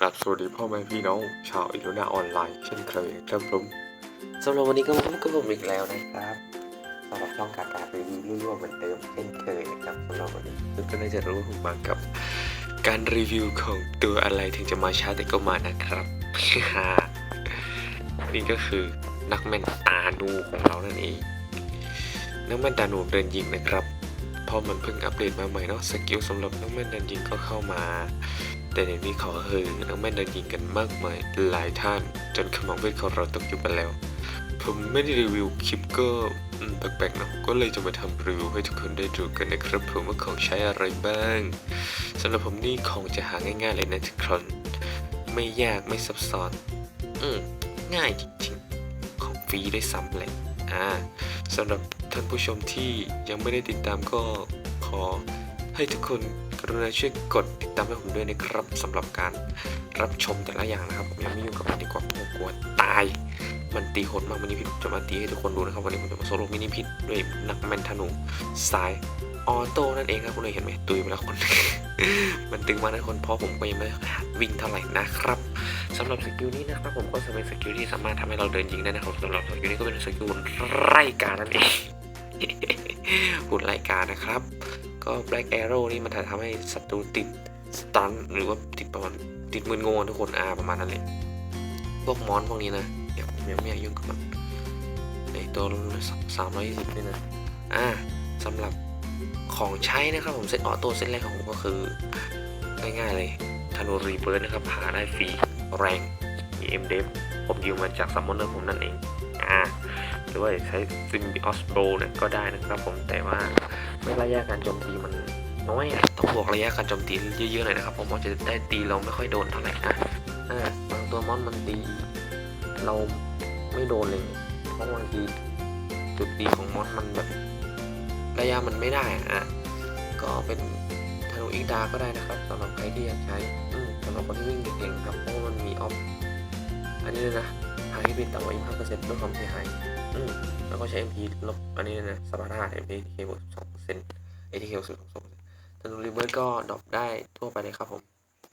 กราบสวัสดีพ่อแม่พี่น้อง ชาวอินโดนาออนไลน์เช่นเคยครับผมสำหรับวันนี้ก็พบกับผมอีกแล้วนะครับสำหรับช่องกาการีวิวรั่วๆเหมือนเดิมเช่นเคยนะครับสำหรับวันนี้ทุกคนน่าจะรู้ว่าผมมากับ การรีวิวของตัวอะไรถึงจะมาช้าแต่ก็มานะครับนี่ก็คือนักแม่นตานูของเรานั่นเองนักแม่นตานูเดินยิงนะครับเพอมันเพิ่งอัปเดตมาใหม่เนาะสกิลสำหรับนักแม่นเดินยิงก็เข้ามา แต่ในนี้ขอเฮอนักแม่นเดินยิงกันมากมายหลายท่าน จนขมังเวทของเราตกอยู่ไปแล้ว ผมไม่ได้รีวิวคลิปก็แปลกๆเนอะก็เลยจะมาทำรีวิวให้ทุกคนได้ดูกันนะครับผมว่าของใช้อะไรบ้างสำหรับผมนี่ของจะหาง่ายๆเลยนะทุกคนไม่ยากไม่ซับซ้อน อืมง่ายจริงๆ ของฟรีได้ซ้ำเลยอ่าสำหรับท่านผู้ชมที่ยังไม่ได้ติดตามก็ขอให้ทุกคน กรุณาช่วยกดติดตามให้ผมด้วยนะครับสำหรับการรับชมแต่ละอย่างนะครับผมยังไม่ยุ่งกับมันดีกว่าผมกลัวตาย มันตีโหดมากมินิพิษจะมาตีให้ทุกคนดูนะครับวันนี้ผมจะมาโซโล่มินิพิษด้วยนักแมนธนูสายออโต้นั่นเองครับคุณเลยเห็นไหมตุยไปแล้วคน มันตึงมากนะคนเพราะผมก็ยังไม่หัดวิ่งเท่าไหร่นะครับสำหรับสกิลนี้นะครับผมก็จะเป็นสกิลที่สามารถทำให้เราเดินยิงได้นะครับสำหรับสกิลนี้ก็เป็นสกิลไล่การนั่นเองหุ่นไล่การนะครับ ก็ Black Arrow นี่มันทำให้ศัตรูติดสตันหรือว่าติดประมาณติดมืนงงทุกคนอาประมาณนั้นเลยพวกมอนพวกนี้นะเดี๋ยวผมยังไม่อยากยุ่งกับมันในตัวสามร้อยยี่สิบนี่นะอ่าสำหรับของใช้นะครับผมเซตออโต้เซตแรกของผมก็คือง่ายๆเลยธนูรีเบิร์ดนะครับหาได้ฟรีแรงมีเอ็มเดฟผมยืมมาจากซัมมอนเนอร์ผมนั่นเองอ่าือว่าใช้ซิมบิออสโบเนี่ยก็ได้นะครับผมแต่ว่าไม่ระยะการโจมตีมันน้อยต้องบวกระยะการโจมตีเยอะๆหน่อยนะครับผมว่าจะได้ตีเราไม่ค่อยโดนเท่าไหร่นะบางตัวมอนมันตี เราไม่โดนเลยเพราะบางทีจุดดีของมอนมันแบบระยะมันไม่ได้อะอะก็เป็นธนูอีกดาก็ได้นะครับสำหรับใครที่อยากใช้สำหรับคนที่วิ่งเก่งๆครับเพราะมันมีออฟอันนี้เลยนะหาที่เป็นต่ำกว่า25%ลดความเสียหาย อืมแล้วก็ใช้ MP ลบอันนี้นะสปาร์ตา MP TK บวก2% ATK บวก2ธนูรีเบิร์ก็ดรอปได้ทั่วไปเลยครับผม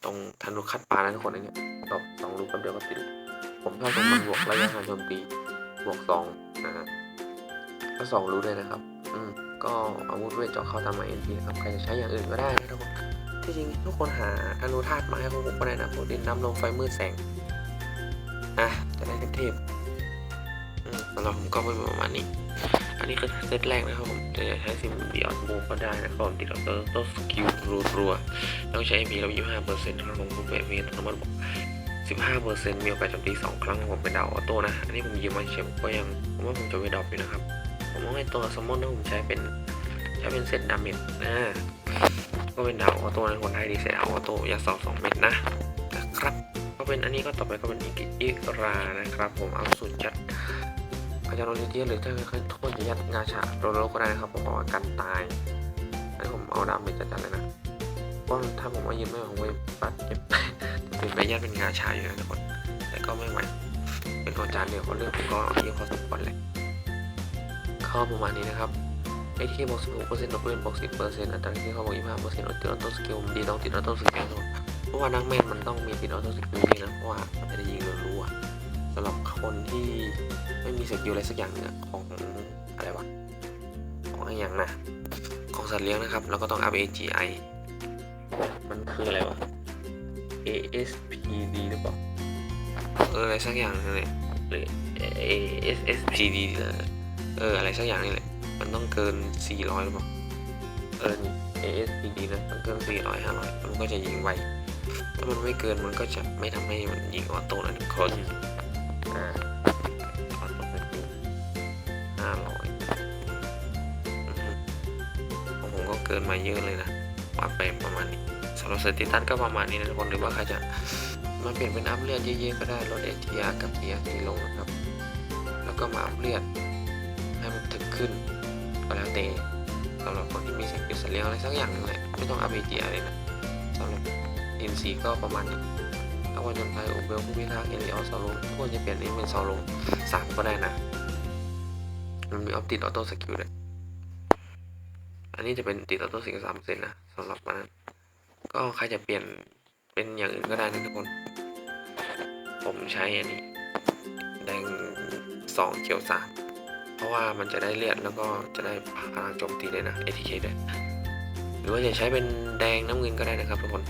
ตรงธนูคัดปลานะทุกคนอันเนี้ยดรอปสองลูกแป๊บเดียวก็ติด ผมชอบตรงมันบวกระยะการโจมตีบวกสองนะฮะก็สองรู้ด้วยนะครับ อืม ก็อาวุธเวทเจาะเข้าตามมาเอ็นทีครับ ใครจะใช้อย่างอื่นก็ได้นะทุกคนที่จริงทุกคนหาธนูธาตุมาให้ผมก็ได้นะพวกดินน้ำลมไฟมืดแสง อะ จะได้เทพ สำหรับผมก็เป็นประมาณนี้ อันนี้คือเซตแรกนะครับผมจะใช้ซิมบิออนโบก็ได้นะครับผมติดออโต้ต้สกิลรัวๆต้องใช้มีเรายี่ห้าเปอร์เซ็นต์ครับผมรูปแบบมีอัตโนมัติบอก15%มีโอกาสโจมตี2ครั้งผมเป็นดาวออโต้นะ อันนี้ผมยืมมาเฉยๆก็ยังผมว่าผมจะไปดรอปอยู่นะครับ ผมว่าไอ้ตัวซัมมอนที่ผมใช้เป็นใช้เป็นเซตดาเมจนะก็เป็นดาวออโต้นะคนไทยดีเซตดาวออโต้ยาสองสองเม็ดนะนะครับ ก็เป็นอันนี้ก็ต่อไปก็เป็นอีกอีกรานะครับ ผมเอาสูตรจัด ยาโรลิเทียหรือถ้าเขาโทษยัดงาฉะโรโลก็ได้นะครับผมเอกว่ากันตายอันนี้ผมเอาดาเมจจัดๆเลยนะเพราะถ้าผมว่ายืนไม่ไหวผมไปปัดเจ็บถึงแม้ญาติเป็นงาชาอยู่นะทุกคนแต่ก็ไม่ไหวเป็นของจานเดียวเขาเลือกผมก็เยอะพอสมควรเลยข้อประมาณนี้นะครับไอที่บอกสิบหกเปอร์เซ็นต์ลบเลื่อนบอกสิบเปอร์เซ็นต์อัตราที่เขาบอกยี่สิบห้าเปอร์เซ็นต์ติดออโต้สกิลดีต้องติดออโต้สกิลเพราะว่านักแม่นมันต้องมีติดออโต้สกิลนี่นะเพราะว่ามันจะได้ยิงรัวๆ สำหรับคนที่ไม่มีสกิลอะไรสักอย่างหนึงอะของอะไรวะของอะไรอย่างนะของสัตว์เลี้ยงนะครับ แล้วก็ต้องอัพ AGI มันคืออะไรวะ ASPD หรือเปล่าเอออะไรสักอย่างนึงเลยหรือ ASSPD เออเอออะไรสักอย่างนี่แหละมันต้องเกิน 400หรือเปล่าเออนี่ ASPD นะมันเกิน 400 500 มันก็จะยิงไวถ้ามันไม่เกินมันก็จะไม่ทำให้มันยิงออโต้นะทุกคน อ่าออโต้สกิล500อือฮึของผมก็เกินมาเยอะเลยนะวัดไปประมาณนี้สำหรับสติตันก็ประมาณนี้นะทุกคนหรือว่าใครจะมาเปลี่ยนเป็นอัพเลือดเยอะๆก็ได้ลดเอทีอาร์กับทีอาร์ทีลงนะครับ แล้วก็มาอัพเลือดให้มันถึกขึ้นก็แล้วแต่สำหรับคนที่มีสกิลสเลียงอะไรสักอย่างนึงแหละไม่ต้องอัพเอทีอาร์เลยนะสำหรับอินซีก็ประมาณนี้ ถ้าวันยนต์ไทโอเบลผู้พิทักษ์เอลิออสซาโลทุกคนจะเปลี่ยนนี้เป็นซาโลสามก็ได้นะ มันมีออฟติดออโต้สกิลเลยอันนี้จะเป็นติดออโต้สกิลสามเซนนะสำหรับมันก็ใครจะเปลี่ยนเป็นอย่างอื่นก็ได้นะทุกคน ผมใช้อันนี้ แดงสองเขียวสามเพราะว่ามันจะได้เลือดแล้วก็จะได้พลังโจมตีเลยนะ ATK ด้วยหรือว่าจะใช้เป็นแดงน้ำเงินก็ได้นะครับทุกคน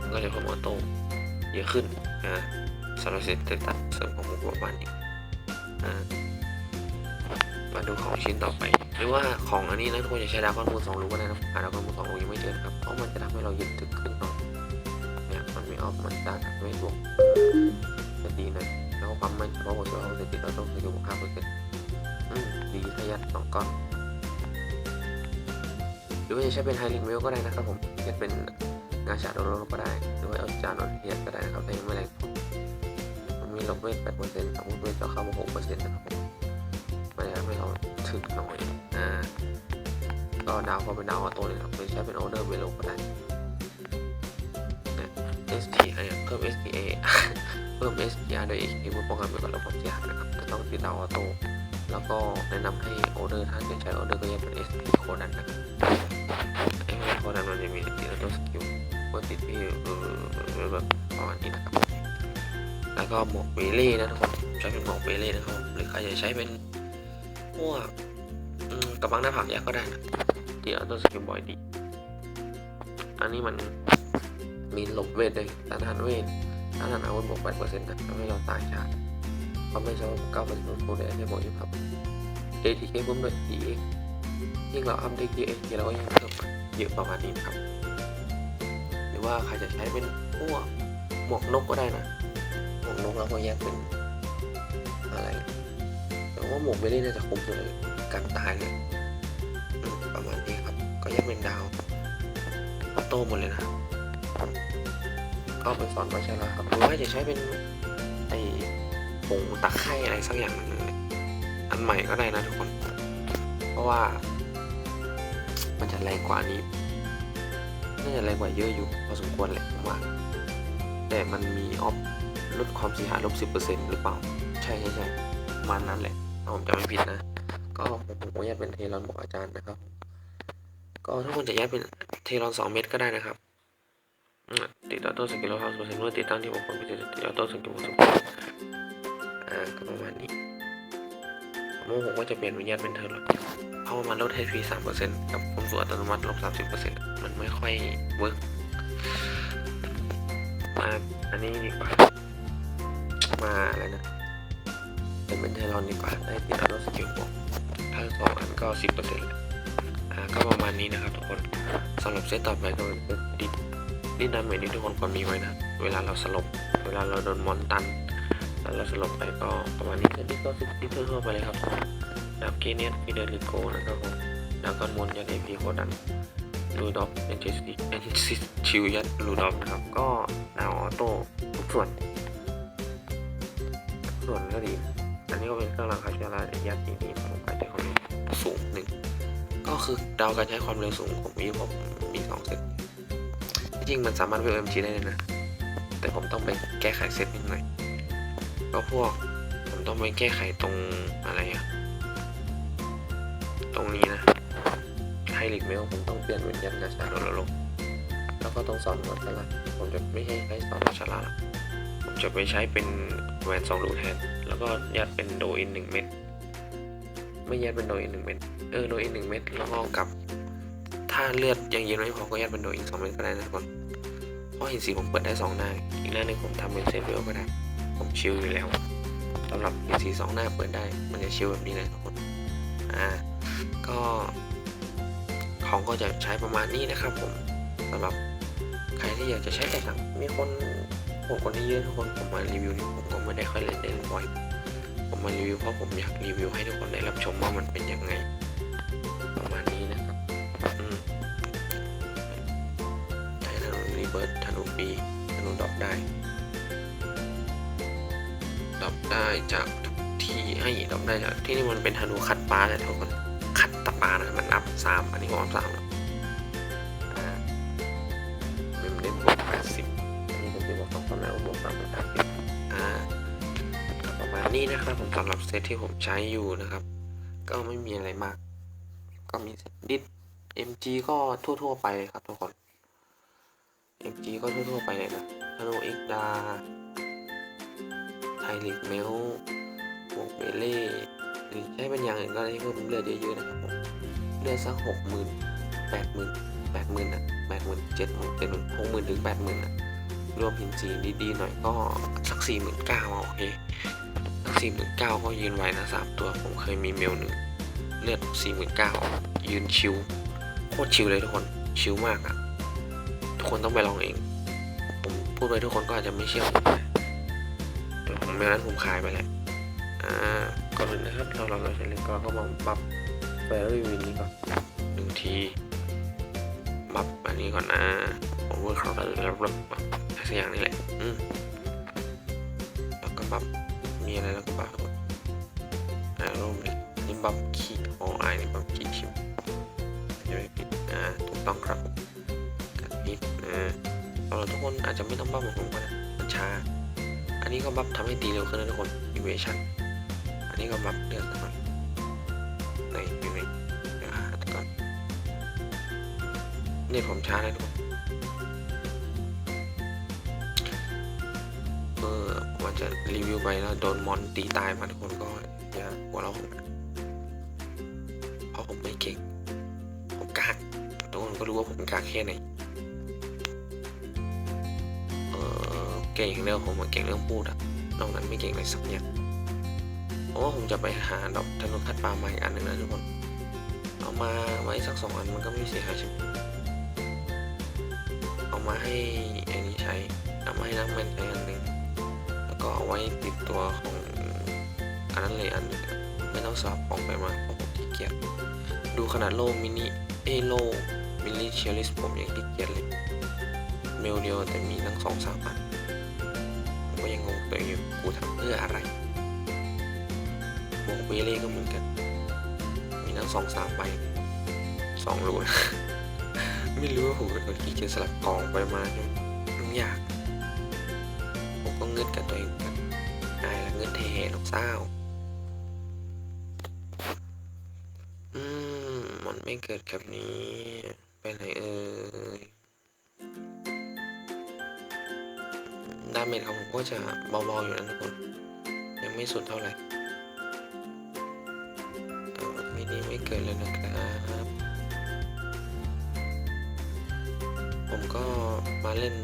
มันก็จะเพิ่มออโต้ เยอะขึ้นนะสำหรับเซตตัดเสริมของผมประมาณนี้อ่ามาดูของชิ้นต่อไปหรือว่าของอันนี้นะทุกคนจะใช้ดาวก้อนมูลสองลูกก็ได้นะหาดาวก้อนมูลสองลูยังไม่เจอนะครับเพราะมันจะทำให้เรายึดถึกขึ้นหน่อยเนี่ยมันไม่ออกมันจะไม่บวกจะดีน่อยแล้วความมันเพราะผมจะเอาเซตติดเราต้องสกิลบวกห้าเปอร์เซ็นต์ดีทะยัดสองก้อนหรือว่าจะใช้เป็นไฮลิงเวลก็ได้นะครับผมจะเป็น งาชาโดโลก็ได้หรือว่าเอาจานอนเทียก็ได้นะครับแต่ยังไม่แรงพอมันมีลบเวทแปดเปอร์เซ็นต์สมมติเวทจะเข้ามาหกเปอร์เซ็นต์นะครับผมมันจะทำให้เราถึกหน่อยอ่าก็ดาวก็เป็นดาวออโต้เลยครับหรือใช้เป็นออเดอร์เวโลก็ได้เนี่ย ST เนี่ยเพิ่ม STA เพิ่ม STR โดยอีกทีเพื่อป้องกันไม่ให้เราความเสียหายนะครับจะต้องติดดาวออโต้แล้วก็แนะนำให้ออเดอร์ถ้าจะใช้ออเดอร์ก็แยกเป็น ST โคดันนะครับไอ้โคนันมันจะมีติดตัวสกิล ว่าติดที่แบบประมาณนี้นะครับแล้วก็หมวกเบเล่นะทุกคนใช้เป็นหมวกเบเล่นะครับหรือใครจะใช้เป็นพวกอืมกระบังหน้าผากยักษ์ก็ได้นะที่เอาตัวสกิลบอยดี อันนี้มันมีหลบเวทเลยต้านทานเวทต้านทานอาวุธบวก8%นะทำให้เราตายช้าเพราะไม่ใช่ว่า9%ของตัวแดงที่บอกอยู่ครับ ATK เพิ่มด้วย DX ยิ่งเราอัพได้ DX เราก็ยิ่งเพิ่มเยอะประมาณนี้นะครับ รือว่าใครจะใช้เป็นพวกหมวกนกก็ได้นะ หมวกนกเราก็แยกเป็นอะไร แต่ว่าหมวกเบลลี่น่าจะคุ้มสุดเลยกันตายเลยอืมประมาณนี้ครับ ก็แยกเป็นดาวออโต้หมดเลยนะก็ไปสอนไว้ใช่แล้วครับหรือว่าจะใช้เป็นไอ้ผงตะไคร่อะไรสักอย่างหนึ่งอันใหม่ก็ได้นะทุกคน เพราะว่า มันจะแรงกว่านี้ น่าจะแรงกว่าเยอะอยู่พอสมควรแหละผมว่า แต่มันมีออฟลดความเสียหายลบสิบเปอร์เซ็นต์หรือเปล่า ใช่ใช่ใช่มาณนั้นแหละถ้าผมจำไม่ผิดนะ ก็ผมผมก็ยัดเป็นเทรอนบอกอาจารย์นะครับ ก็ถ้าคนจะยัดเป็นเทรอนสองเม็ดก็ได้นะครับติดออโต้สกิลห้าเปอร์เซ็นต์เมื่อติดตั้งที่ผมคนพิเศษติดออโต้สกิลสอ่าก็ประมาณนี้ผมว่าผมก็จะเปลี่ยนเป็นยัดเป็นเทรอน เพราะว่ามันลด HP 3%กับความสูงอัตโนมัติลบ30%มันไม่ค่อยเวิร์กมาอันนี้ดีกว่า มาอะไรนะ เป็นเป็นเทรอนดีกว่า ได้ติดอัลสกิลบวกถ้าสองอันก็10%เลยอ่าก็ประมาณนี้นะครับทุกคนสำหรับเซตต่อไปก็เป็นดิดดิดดาเมจที่ทุกคนควรมีไว้นะ เวลาเราสลบ เวลาเราโดนมอนตันแล้วเราสลบไปก็ประมาณนี้เซตนี้ก็ซิติเทั่วไปเลยครับ แล้วเกเนียนมีเดลิโกนะครับผมแล้วก็มนยันเอพีโคดันลูดอฟเอนจิสเอนซิสชิวยัดลูดอฟนะครับ ก็ดาวออโต้ทุกส่วนทุกส่วนก็ดี อันนี้ก็เป็นเครื่องรางคาชารายัดที่นี่ผมการใช้ความเร็วสูงหนึ่งก็คือดาวการใช้ความเร็วสูงของมีผมมีสองเซตจริงมันสามารถเวลเอ็มจีได้เลยนะ แต่ผมต้องไปแก้ไขเซตนิดหน่อยก็พวกผมต้องไปแก้ไขตรงอะไรอะ ตรงนี้นะไฮลิกเมลผมต้องเปลี่ยนเป็นยันนาชาโดโลโลแล้วก็ต้องสอนวัชระผมจะไม่ให้ใช้สอนวัชระละผมจะไปใช้เป็นแหวนสองรูแทนแล้วก็ยัดเป็นโดอินหนึ่งเม็ดไม่ยัดเป็นโดอินหนึ่งเม็ดเออโดอินหนึ่งเม็ดแล้วก็กลับ ถ้าเลือดยังเย็นไม่พอก็ยัดเป็นโดอินสองเม็ดก็ได้นะทุกคนเพราะห็นสีผมเปิดได้สองหน้าอีกหน้าหนึ่งผมทำเป็นเซฟเวลก็ได้ผมชิลอยู่แล้วสำหรับห็นสีสองหน้าเปิดได้มันจะชิลแบบนี้เลยทุกคนอ่า ก็ของก็จะใช้ประมาณนี้นะครับผมสำหรับใครที่อยากจะใช้แต่สั่งมีคนผมคนที่เยอะทุกคนผมมารีวิวนี่ผมก็ไม่ได้ค่อยเล่นเล่นบ่อยผมมารีวิวเพราะผมอยากรีวิวให้ทุกคนได้รับชมว่ามันเป็นยังไง ประมาณนี้นะครับอืมใช้ธนูรีเบิร์ดธนูปีธนูดรอปได้ดรอปได้จากทุกที่ให้ดรอปได้จากที่นี่มันเป็นธนูคัดปลาแต่ทุกคน สามอันนี้ก็อัพสามแล้วอ่าเป็นเล่นบวกแปดสิบอันนี้เป็นบวกสองพันแล้วบวกสามพันแปดสิบอ่าประมาณนี้นะครับผมสำหรับเซตที่ผมใช้อยู่นะครับ ก็ไม่มีอะไรมาก ก็มีดิส MG ก็ทั่วๆไปเลยครับทุกคนเอ็มจีก็ทั่วๆไปเลยนะธนูเอ็กดาไทลิกเมลบวกเบเล่หรือใช้เป็นอย่างอื่นก็ได้ที่เพิ่มเลือดเยอะๆนะครับผม เลือดสักหกหมื่นแปดหมื่นแปดหมื่นอะแปดหมื่นเจ็ดหมื่นเจ็ดหมื่นหกหมื่นถึงแปดหมื่นอะรวมหินจีนดีๆหน่อยก็สักสี่หมื่นเก้าโอเคสักสี่หมื่นเก้าก็ยืนไหวนะสามตัวผมเคยมีเมลหนึ่งเลือดสี่หมื่นเก้ายืนชิวโคตรชิวเลยทุกคนชิวมากอะทุกคนต้องไปลองเองผมพูดไปทุกคนก็อาจจะไม่เชื่อผมนะแต่ผมเมลนั้นผมขายไปแล้วอ่าก่อนอื่นนะครับเราเราเราใช้เล่นก็ก็มาป รับแฟร์วินนี้ก่อนหนึ่งทีปรับอันนี้ก่อนนะผมเวิร์คเขาไปแล้วแบบสักอย่างนี่แหละอืมแล้วก็ปรับมีอะไรแล้วก็ปรับหมดอ่ารูปนี้นี่ปรับคีย์อไอนี่ปรับคีย์ชิมจะไม่ผิดอ่าถูกต้องครับกัดพิษอ่าสำหรับทุกคนอาจจะไม่ต้องบัฟเหมือนผมก็ได้มันช้าอันนี้ก็บัฟทำให้ตีเร็วขึ้นนะทุกคน invasion อันนี้ก็บัฟเลือดก่อน ในอยู่ในเดี๋ยวหาก่อนนี่ผมช้านะทุกคนเออผมอาจจะรีวิวไปแล้วโดนมอนตีตายมาทุกคนก็อย่าหัวเราะผมเพราะผมไม่เก่ง ผมกากทุกคนก็รู้ว่าผมกากแค่ไหนเออเก่งอย่างผมเก่งเรื่องพูดอะนอกนั้นไม่เก่งเลยสักอย่าง เพราะว่าผมจะไปหาดอกธนูคัดปลามาอีกอันหนึ่งนะทุกคน เอามาไว้สักสองอันมันก็ไม่เสียหายใช่ไหมเอามาให้อันนี้ใช้ เอามาให้นักแมนใช้อันหนึ่งแล้วก็เอาไว้ติดตัวของอันนั้นเลยอันหนึงไม่ต้องสลับออกไปมาเพราะผมขี้เกียจดูขนาดโล่มินิเอโลมินิเชลิสผมยังขี้เกียจเลยเมลเดียวแต่มีทั้งสองสามอันผมก็ยังงงตัวเองอยู่กูทำเพื่ออะไร เวเล่ก็เหมือนกัน มีทั้งสองสามใบสองรูนะไม่รู้ว่าผมเป็นคนขี้เกียจสลับกองไปมาเนี่ยมันยาก ผมก็เงินกับตัวเองอนกันนายละเงินเทลูกเศร้าอืมมันไม่เกิดแบบนี้ ไปไหนเอ่ยดาเมจของผมก็จะเบาๆอยู่นะทุกคน ยังไม่สุดเท่าไหร่ กิดเลยนะครับ ผมก็มาเล่น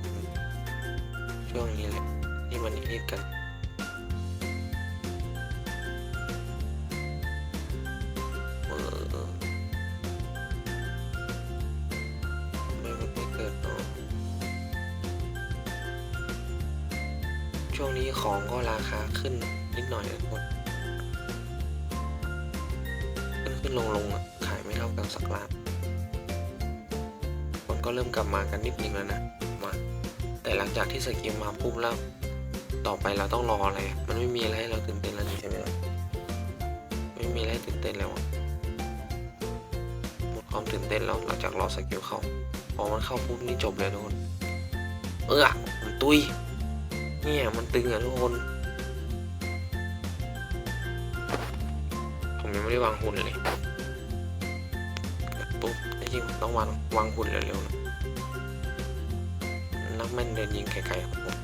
ช่วงนี้แหละที่มันฮิตกันเออไม่ไม่ไม่เกิดเนาะช่วงนี้ของก็ราคาขึ้นนิดหน่อยนะทุกคน ขึ้นลงลงขายไม่เท่ากันสักล้านคนก็เริ่มกลับมากันนิดนึงแล้วนะมาแต่หลังจากที่สกิมมาปุ๊บแล้ว ต่อไปเราต้องรออะไร มันไม่มีอะไรให้เราตื่นเต้นแล้วใช่ไหมล่ะไม่มีอะไรตื่นเต้นแล้วอะหมดความตื่นเต้นแล้วหลังจากรอสกิลเข้าพอมันเข้าปุ๊บนี่จบเลยทุกคนเออมันตุยเนี่ยมันตึงอะทุกคน ไม่ได้วางหุ่นเลยปุ๊บจริงๆต้องวางวางหุ่นเร็วๆนะนักแม่นเดินยิงไกลๆผม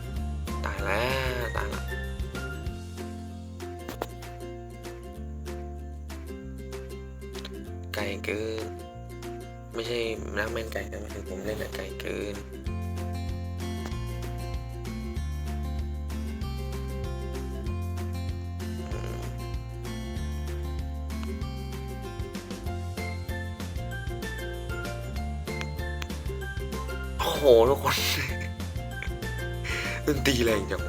ตายแล้วตายแล้วไกลเกิน ไม่ใช่นักแม่นไกลแต่หมายถึงผมเล่นอะไกลเกิน หทุกคนดนตรีแรงจัง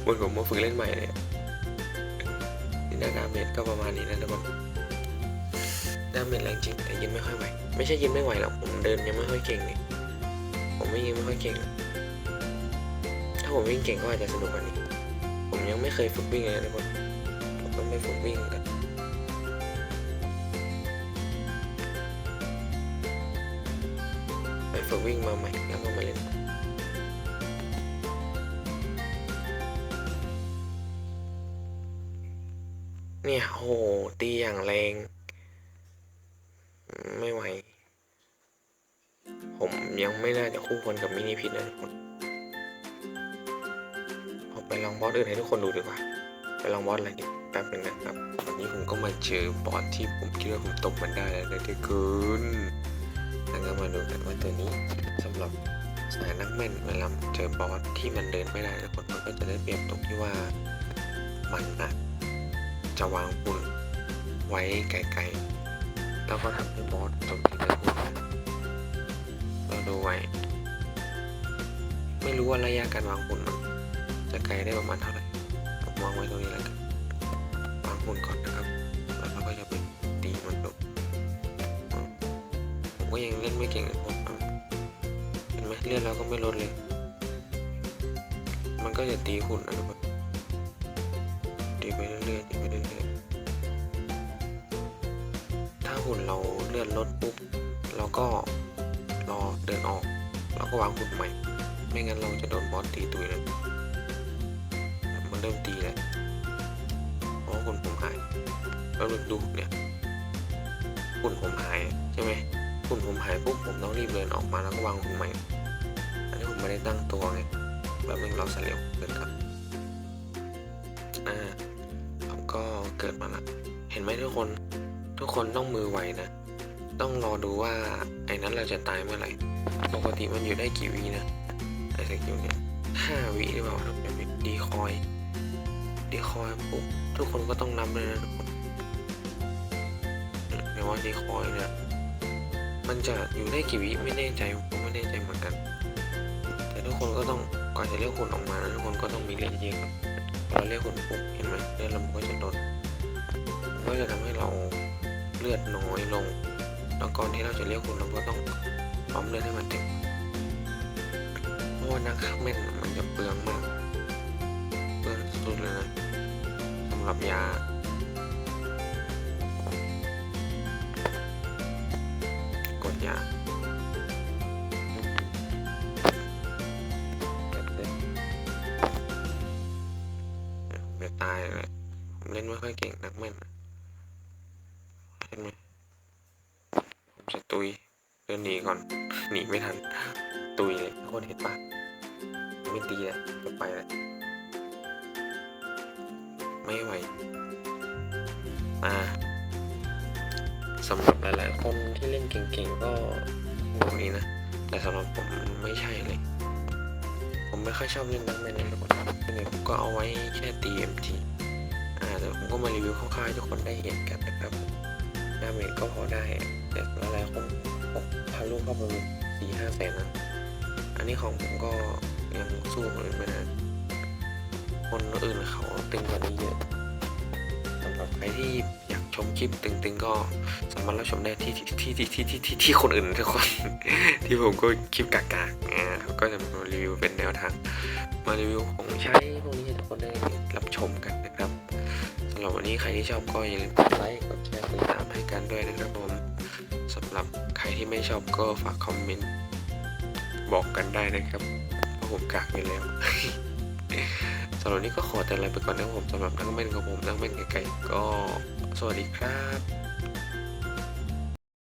เหมือนผมมาฝึกเล่นใหม่เลยนี่นะดาเมจก็ประมาณนี้นะทุกคนดาเมจแรงจริงแต่ยิงไม่ค่อยไหวไม่ใช่ยิงไม่ไหวหรอกผมเดินยังไม่ค่อยเก่งเลยผมไม่ยิงไม่ค่อยเก่ง ถ้าผมวิ่งเก่งก็อาจจะสนุกกว่านี้ ผมยังไม่เคยฝึกวิ่งเลยนะทุกคนผมต้องไปฝึกวิ่งกัน ฝึกวิ่งมาใหม่แล้วก็มาเล่นเนี่ยโหตีอย่างแรง ไม่ไหว ผมยังไม่น่าจะคู่ควรกับมินิพิษนะทุกคนเอาไปลองบอสอื่นให้ทุกคนดูดีกว่า ไปลองบอสอะไรดีแป๊บหนึงนะครับวันนี้ผมก็มาเจอบอสที่ผมคิดว่าผมตกมันได้แล้วนะทุกคน แม่นเวลาเจอบอสที่มันเดินไม่ได้ทุกคนมันก็จะได้เปรียบตรงที่ว่ามันนะจะวางหุ่นไว้ไกลๆแล้วก็ทำให้บอสจมที่เนื้ปุ่นเราดูไว้ ไม่รู้ว่าระยะการวางหุ่นมันจะไกลได้ประมาณเท่าไหร่ผมวางไว้ตรงนี้แล้วกันวางหุ่นก่อนนะครับ แล้วเราก็จะไปตีมันดูอืมผมก็ยังเล่นไม่เก่งเลยผม เลื่อนเราก็ไม่ลดเลย มันก็จะตีหุ่นนะทุกคนตีไปเรื่อยๆตีไปเรื่อยๆถ้าหุ่นเราเลื่อนลดปุ๊บเราก็รอเดินออกแล้วก็วางหุ่นใหม่ ไม่งั้นเราจะโดนบอสตีตุยเลยมันเริ่มตีแล้วเพราะหุ่นผมหายแล้วดูเนี่ยหุ่นผมหายใช่ไหมหุ่นผมหายปุ๊บผมต้องรีบเดินออกมาแล้วก็วางหุ่นใหม่ ไม่ได้ตั้งตัวไงแบบนึงเราเสลียวเกินครับอ่าผมก็เกิดมาละเห็นไหมทุกคนทุกคนต้องมือไวนะ ต้องรอดูว่าไอ้นั้นเราจะตายเมื่อไหร่ ปกติมันอยู่ได้กี่วินะไอ้สกิลเนี่ยห้าวิหรือเปล่าถ้าเป็นดีคอยดีคอยปุ๊บทุกคนก็ต้องนับเลยนะทุกคนเรียกว่าดีคอยเนี่ยมันจะอยู่ได้กี่วิไม่แน่ใจผมไม่แน่ใจเหมือนกัน คนก็ต้องก่อนจะเรียกหุ่นออกมาทุกคนก็ต้องมีเลือดเยอะก่อนเราเรียกหุ่นปุ๊บเห็นไหมเลือดเรามันก็จะลดก็จะทำให้เราเลือดน้อยลง แล้วก่อนที่เราจะเรียกหุ่นเราก็ต้องปั๊มเลือดให้มันเต็มเพราะว่านักแม่นมันจะเปลืองมากเพื่อนสุดเลยนะสำหรับยากดยา ค่อยเก่งนักแม่นอะเห็นไหมผมจะตุยเดินหนีก่อน หนีไม่ทัน ตุยเลยทุกคนเห็นปะไม่ตีแล้วจะไปแล้วไม่ไหวอ่าสำหรับหลายๆคนที่เล่นเก่งๆก็แบบนี้นะ แต่สำหรับผมไม่ใช่เลย ผมไม่ค่อยชอบเล่นนักแมนในระบบยังไงผมก็เอาไว้แค่ตี MT อ่า แต่ผมก็มารีวิวคร่าวๆให้ทุกคนได้เห็นกันนะครับดาเมจก็พอได้แต่หลายๆคนบอกพาลูกเข้าไปสี่ห้าแสนนะอันนี้ของผมก็ยังสู้คนอื่นไม่ได้คนอื่นเขาตึงกว่านี้เยอะสำหรับใครที่อยากชมคลิปตึงๆก็สามารถรับชมได้ที่ที่ที่ที่ที่ที่ที่คนอื่นทุกคน ที่ผมก็คลิปกากๆอ่าเขาก็จะมารีวิวเป็นแนวทาง มารีวิวของใช้พวกนี้ให้ทุกคนได้รับชมกันนะครับำหรับวันนี้ใครที่ชอบก็อย่าลืมกดไลค์ กดแชร์ กดติดตามให้กันด้วยนะครับผมสำหรับใครที่ไม่ชอบก็ฝากคอมเมนต์บอกกันได้นะครับเพราะผมกากไปแล้วสำหรับนี้ก็ขอแต่ลาไปก่อนนะครับผมสำหรับนักเม่นของผมนักเม่นไกลๆก็สวัสดีครับ